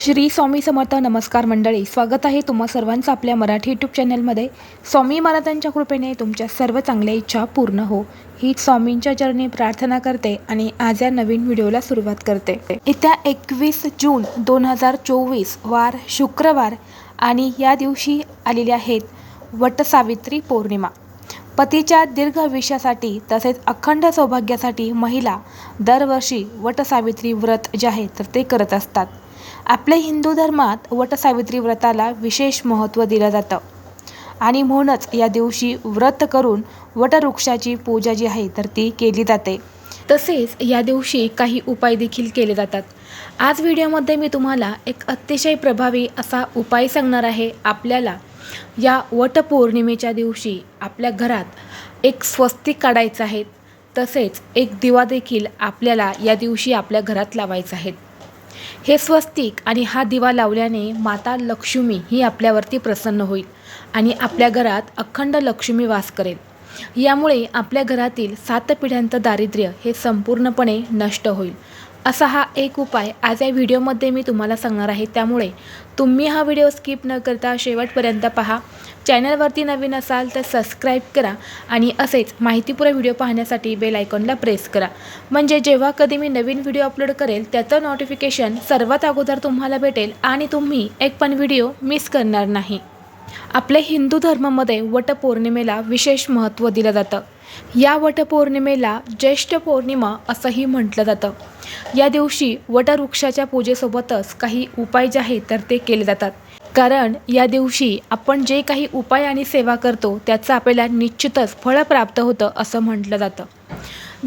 श्री स्वामी समर्थ नमस्कार मंडळी स्वागत आहे तुम्हा सर्वांचं आपल्या मराठी यूट्यूब चॅनलमध्ये स्वामी महाराजांच्या कृपेने तुमच्या सर्व चांगल्या इच्छा पूर्ण हो. ही स्वामींच्या चरणी प्रार्थना करते आणि आज या नवीन व्हिडिओला सुरुवात करते. येत्या एकवीस जून दोन हजार चोवीस वार शुक्रवार आणि या दिवशी आलेल्या आहेत वटसावित्री पौर्णिमा. पतीच्या दीर्घ आयुष्यासाठी तसेच अखंड सौभाग्यासाठी महिला दरवर्षी वटसावित्री व्रत जे आहे तर ते करत असतात. आपल्या हिंदू धर्मात वटसावित्री व्रताला विशेष महत्त्व दिलं जातं. आणि म्हणूनच या दिवशी व्रत करून वटवृक्षाची पूजा जी आहे तर ती केली जाते. तसेच या दिवशी काही उपाय देखील केले जातात. आज व्हिडिओमध्ये मी तुम्हाला एक अतिशय प्रभावी असा उपाय सांगणार आहे. आपल्याला या वटपौर्णिमेच्या दिवशी आपल्या घरात एक स्वस्तिक काढायचं आहे. तसेच एक दिवा देखील आपल्याला या दिवशी आपल्या घरात लावायचा आहे. हे स्वस्तिक आणि हा दिवा लावल्याने माता लक्ष्मी ही आपल्यावरती प्रसन्न होईल आणि आपल्या घरात अखंड लक्ष्मी वास करेल. यामुळे आपल्या घरातील सात पिढ्यांचं दारिद्र्य हे संपूर्णपणे नष्ट होईल. असा हा एक उपाय आज या व्हिडिओमध्ये मी तुम्हाला सांगणार आहे. त्यामुळे तुम्ही हा व्हिडिओ स्किप न करता शेवटपर्यंत पहा. चॅनलवरती नवीन असाल तर सबस्क्राईब करा आणि असेच माहितीपूर्ण व्हिडिओ पाहण्यासाठी बेल आयकॉनला प्रेस करा. म्हणजे जेव्हा कधी मी नवीन व्हिडिओ अपलोड करेल त्याचं नोटिफिकेशन सर्वात अगोदर तुम्हाला भेटेल आणि तुम्ही एक पण व्हिडिओ मिस करणार नाही. आपल्या हिंदू धर्मामध्ये वटपौर्णिमेला विशेष महत्त्व दिलं जातं. या वटपौर्णिमेला ज्येष्ठ पौर्णिमा असंही म्हटलं जातं. या दिवशी वटवृक्षाच्या पूजेसोबतच काही उपाय जे आहेत तर ते केले जातात. कारण या दिवशी आपण जे काही उपाय आणि सेवा करतो त्याचं आपल्याला निश्चितच फळ प्राप्त होतं असं म्हटलं जातं.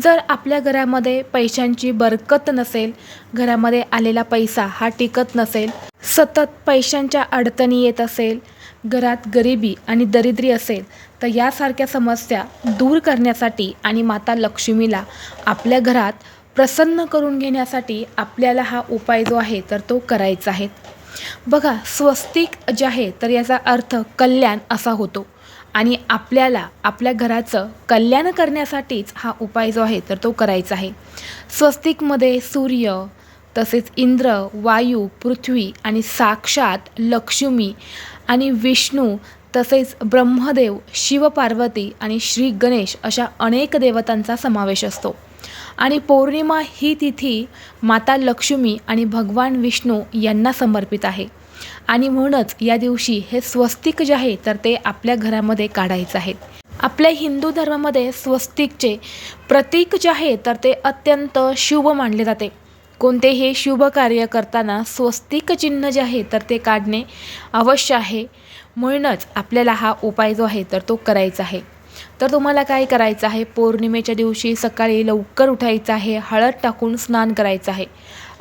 जर आपल्या घरामध्ये पैशांची बरकत नसेल घरामध्ये आलेला पैसा हा टिकत नसेल सतत पैशांच्या अडचणी येत असेल घरात गरिबी आणि दरिद्री असेल तर यासारख्या समस्या दूर करण्यासाठी आणि माता लक्ष्मीला आपल्या घरात प्रसन्न करून घेण्यासाठी आपल्याला हा उपाय जो आहे तर तो करायचा आहे. बघा स्वस्तिक जे आहे तर याचा अर्थ कल्याण असा होतो. आणि आपल्याला आपल्या घराचं कल्याण करण्यासाठीच हा उपाय जो आहे तर तो करायचा आहे. स्वस्तिकमध्ये सूर्य तसेच इंद्र वायू पृथ्वी आणि साक्षात लक्ष्मी आणि विष्णू तसेच ब्रह्मदेव शिवपार्वती आणि श्री गणेश अशा अनेक देवतांचा समावेश असतो. आणि पौर्णिमा ही तिथी माता लक्ष्मी आणि भगवान विष्णू यांना समर्पित आहे. आणि म्हणूनच या दिवशी हे स्वस्तिक जे आहे तर ते आपल्या घरामध्ये काढायचं आहे आपल्या हिंदू धर्मामध्ये स्वस्तिकचे प्रतीक जे आहे तर ते अत्यंत शुभ मानले जाते. कोणतेही शुभ कार्य करताना स्वस्तिक चिन्ह जे आहे तर ते काढणे अवश्य आहे. म्हणूनच आपल्याला हा उपाय जो आहे तर तो करायचा आहे. तर तुम्हाला काय करायचं आहे? पौर्णिमेच्या दिवशी सकाळी लवकर उठायचं आहे हळद टाकून स्नान करायचं आहे.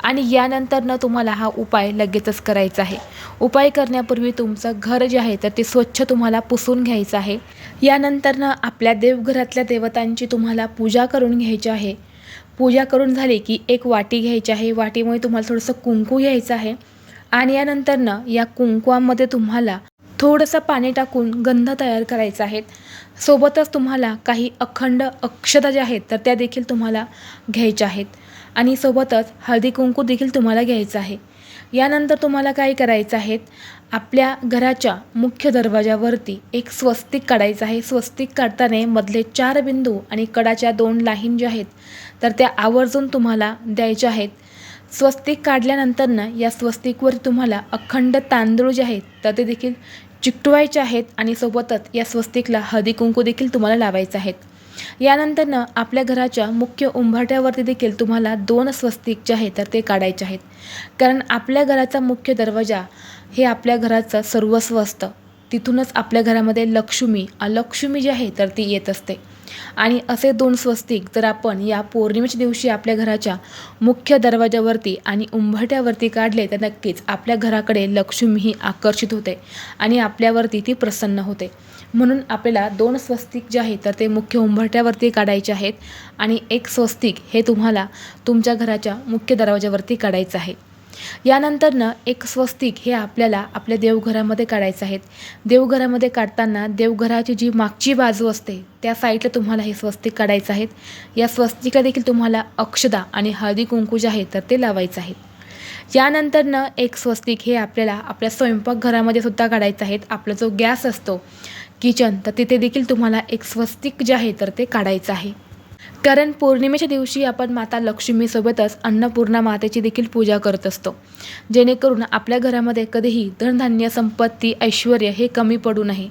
आणि यानंतरनं तुम्हाला हा उपाय लगेचच करायचा आहे. उपाय करण्यापूर्वी तुमचं घर जे आहे तर ते स्वच्छ तुम्हाला पुसून घ्यायचं आहे. यानंतरनं आपल्या देवघरातल्या देवतांची तुम्हाला पूजा करून घ्यायची आहे. पूजा करून झाली की एक वाटी घ्यायची आहे. वाटीमुळे तुम्हाला थोडंसं कुंकू घ्यायचं आहे. आणि यानंतरनं या कुंकवामध्ये तुम्हाला थोडंसं पाणी टाकून गंध तयार करायचा आहे. सोबतच तुम्हाला काही अखंड अक्षता ज्या आहेत तर त्या देखील तुम्हाला घ्यायच्या आहेत. आणि सोबतच हळदी कुंकू देखील तुम्हाला घ्यायचं आहे. यानंतर तुम्हाला काय करायचं आहे? आपल्या घराच्या मुख्य दरवाजावरती एक स्वस्तिक काढायचं आहे. स्वस्तिक काढताना मधले चार बिंदू आणि कडाच्या दोन लाहीन ज्या आहेत तर त्या आवर्जून तुम्हाला द्यायच्या आहेत. स्वस्तिक काढल्यानंतरनं या स्वस्तिकवर तुम्हाला अखंड तांदूळ जे आहेत तर ते देखील चिकटवायचे आहेत आणि सोबतच या स्वस्तिकला हळदी कुंकू देखील तुम्हाला लावायचे आहेत. यानंतरनं आपल्या घराच्या मुख्य उंबरठ्यावरती देखील तुम्हाला दोन स्वस्तिक जे आहेत तर ते काढायचे आहेत. कारण आपल्या घराचा मुख्य दरवाजा हे आपल्या घराचं सर्वस्व असतं. तिथूनच आपल्या घरामध्ये लक्ष्मी अलक्ष्मी जी आहे तर ती येत असते. आणि असे दोन स्वस्तिक जर आपण या पौर्णिमेच्या दिवशी आपल्या घराच्या मुख्य दरवाजावरती आणि उंबरठ्यावरती काढले तर नक्कीच आपल्या घराकडे लक्ष्मी ही आकर्षित होते आणि आपल्यावरती ती प्रसन्न होते. म्हणून आपल्याला दोन स्वस्तिक जे आहेत तर ते मुख्य उंबरठ्यावरती काढायचे आहेत आणि एक स्वस्तिक हे तुम्हाला तुमच्या घराच्या मुख्य दरवाजावरती काढायचं आहे. यानंतरनं एक स्वस्तिक हे आपल्याला आपल्या देवघरामध्ये काढायचं आहे देवघरामध्ये काढताना देवघराची जी मागची बाजू असते त्या साईडला तुम्हाला हे स्वस्तिक काढायचं आहे या स्वस्तिकला देखील तुम्हाला अक्षदा आणि हळदी कुंकू जे आहे तर ते लावायचं आहे यानंतरनं एक स्वस्तिक हे आपल्याला आपल्या स्वयंपाकघरामध्ये सुद्धा काढायचं आहेत. आपला जो गॅस असतो किचन तर तिथे देखील तुम्हाला एक स्वस्तिक जे आहे तर ते काढायचं आहे. कारण पौर्णिमेच्या दिवशी आपण माता लक्ष्मीसोबतच अन्नपूर्णा मातेची देखील पूजा करत असतो. जेणेकरून आपल्या घरामध्ये कधीही धनधान्य संपत्ती ऐश्वर हे कमी पडू नये.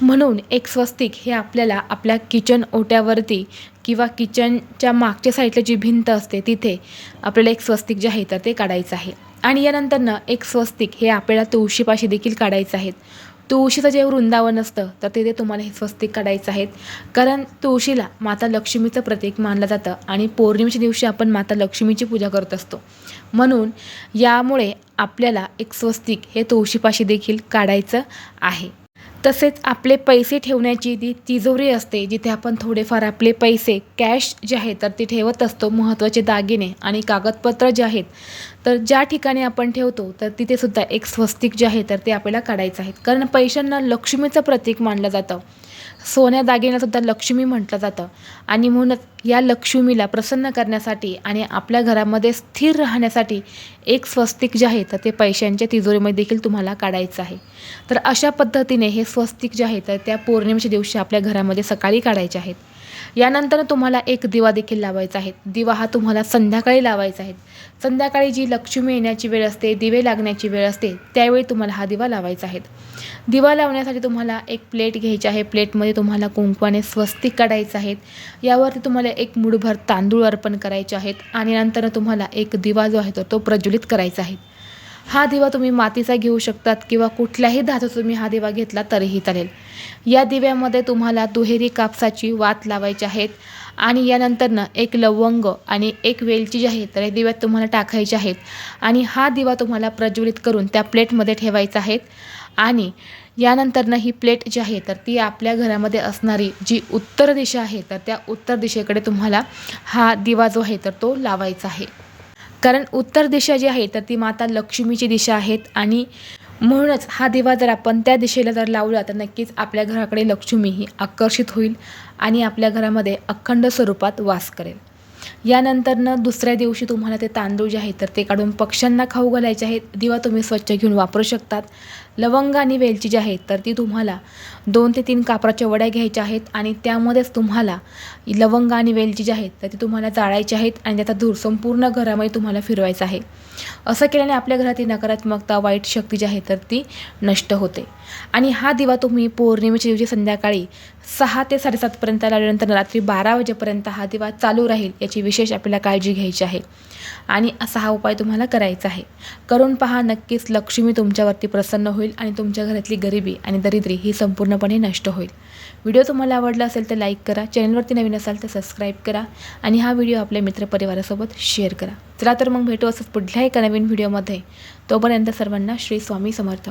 म्हणून एक स्वस्तिक हे आपल्याला आपल्या किचन ओट्यावरती किंवा किचनच्या मागच्या साईडला जी भिंत असते तिथे आपल्याला एक स्वस्तिक जे आहे तर ते काढायचं आहे. आणि यानंतरनं एक स्वस्तिक हे आपल्याला तुळशीपाशी देखील काढायचं आहे. तुळशीचं जे वृंदावन असतं तर तिथे तुम्हाला हे स्वस्तिक काढायचं आहेत. कारण तुळशीला माता लक्ष्मीचं प्रतीक मानलं जातं आणि पौर्णिमेच्या दिवशी आपण माता लक्ष्मीची पूजा करत असतो. म्हणून यामुळे आपल्याला एक स्वस्तिक हे तुळशीपाशी देखील काढायचं आहे. तसेच आपले पैसे ठेवण्याची ती तिजोरी असते जिथे आपण थोडेफार आपले पैसे कॅश जे आहे तर ते ठेवत असतो महत्त्वाचे दागिने आणि कागदपत्र जे आहेत तर ज्या ठिकाणी आपण ठेवतो तर तिथेसुद्धा एक स्वस्तिक जे आहे तर ते आपल्याला काढायचं आहे. कारण पैशांना लक्ष्मीचं प्रतीक मानलं जातं. सोन्या दागिन्यासुद्धा लक्ष्मी म्हटलं जातं. आणि म्हणूनच या लक्ष्मीला प्रसन्न करण्यासाठी आणि आपल्या घरामध्ये स्थिर राहण्यासाठी एक स्वस्तिक जे आहे तर ते पैशांच्या तिजोरीमध्ये देखील तुम्हाला काढायचं आहे. तर अशा पद्धतीने हे स्वस्तिक जे आहे तर त्या पौर्णिमेच्या दिवशी आपल्या घरामध्ये सकाळी काढायचे आहेत. यानंतर तुम्हाला एक दिवा देखील लावायचा आहे. दिवा हा तुम्हाला संध्याकाळी लावायचा आहे. संध्याकाळी जी लक्ष्मी येण्याची वेळ असते दिवे लागण्याची वेळ असते त्यावेळी तुम्हाला हा दिवा लावायचा आहे. दिवा लावण्यासाठी तुम्हाला एक प्लेट घ्यायची आहे. प्लेटमध्ये तुम्हाला कुंकवाने स्वस्तिक काढायचं आहेत. यावरती तुम्हाला एक मुठभर तांदूळ अर्पण करायचे आहेत आणि नंतर तुम्हाला एक दिवा जो आहे तो तो प्रज्वलित करायचा आहे. हा दिवा तुम्ही मातीचा घेऊ शकतात किंवा कुठल्याही धातू तुम्ही हा दिवा घेतला तरीही चालेल. या दिव्यामध्ये तुम्हाला दुहेरी कापसाची वात लावायची आहेत आणि यानंतरनं एक लवंग आणि एक वेलची जी आहे तर या दिव्यात तुम्हाला टाकायचे आहेत. आणि हा दिवा तुम्हाला प्रज्वलित करून त्या प्लेटमध्ये ठेवायचा आहे. आणि यानंतरनं ही प्लेट जी आहे तर ती आपल्या घरामध्ये असणारी जी उत्तर दिशा आहे तर त्या उत्तर दिशेकडे तुम्हाला हा दिवा जो आहे तर तो लावायचा आहे. कारण उत्तर दिशा जी आहे तर ती माता लक्ष्मीची दिशा आहेत. आणि म्हणूनच हा दिवा जर आपण त्या दिशेला जर लावला तर नक्कीच आपल्या घराकडे लक्ष्मी ही आकर्षित होईल आणि आपल्या घरामध्ये अखंड स्वरूपात वास करेल. यानंतरनं दुसऱ्या दिवशी तुम्हाला ते तांदूळ जे आहेत तर ते काढून पक्ष्यांना खाऊ घालायचे आहेत. दिवा तुम्ही स्वच्छ घेऊन वापरू शकतात. लवंग आणि वेलची जी आहेत तर ती तुम्हाला दोन ते तीन कापराच्या वड्या घ्यायच्या आहेत आणि त्यामध्येच तुम्हाला लवंग आणि वेलची जी आहेत तर ती तुम्हाला जाळायची आहेत आणि त्याचा धूर संपूर्ण घरामध्ये तुम्हाला फिरवायचा आहे. असं केल्याने आपल्या घरातील नकारात्मकता वाईट शक्ती जी आहे तर ती नष्ट होते. आणि हा दिवा तुम्ही पौर्णिमेच्या दिवशी संध्याकाळी सहा ते साडेसातपर्यंत लावल्यानंतर रात्री बारा वाजेपर्यंत हा दिवा चालू राहील याची याची विशेष आपल्याला काळजी घ्यायची आहे. आणि असा हा उपाय तुम्हाला करायचा आहे. करून पहा नक्कीच लक्ष्मी तुमच्यावरती प्रसन्न होईल आणि तुमच्या घरातली गरिबी आणि दरिद्री ही संपूर्णपणे नष्ट होईल. व्हिडिओ तुम्हाला आवडला असेल तर लाईक करा चॅनलवरती नवीन असाल तर सबस्क्राईब करा आणि हा व्हिडिओ आपल्या मित्रपरिवारासोबत शेअर करा. चला तर मग भेटू असंच पुढल्या एका नवीन व्हिडिओमध्ये. तोपर्यंत सर्वांना श्री स्वामी समर्थ.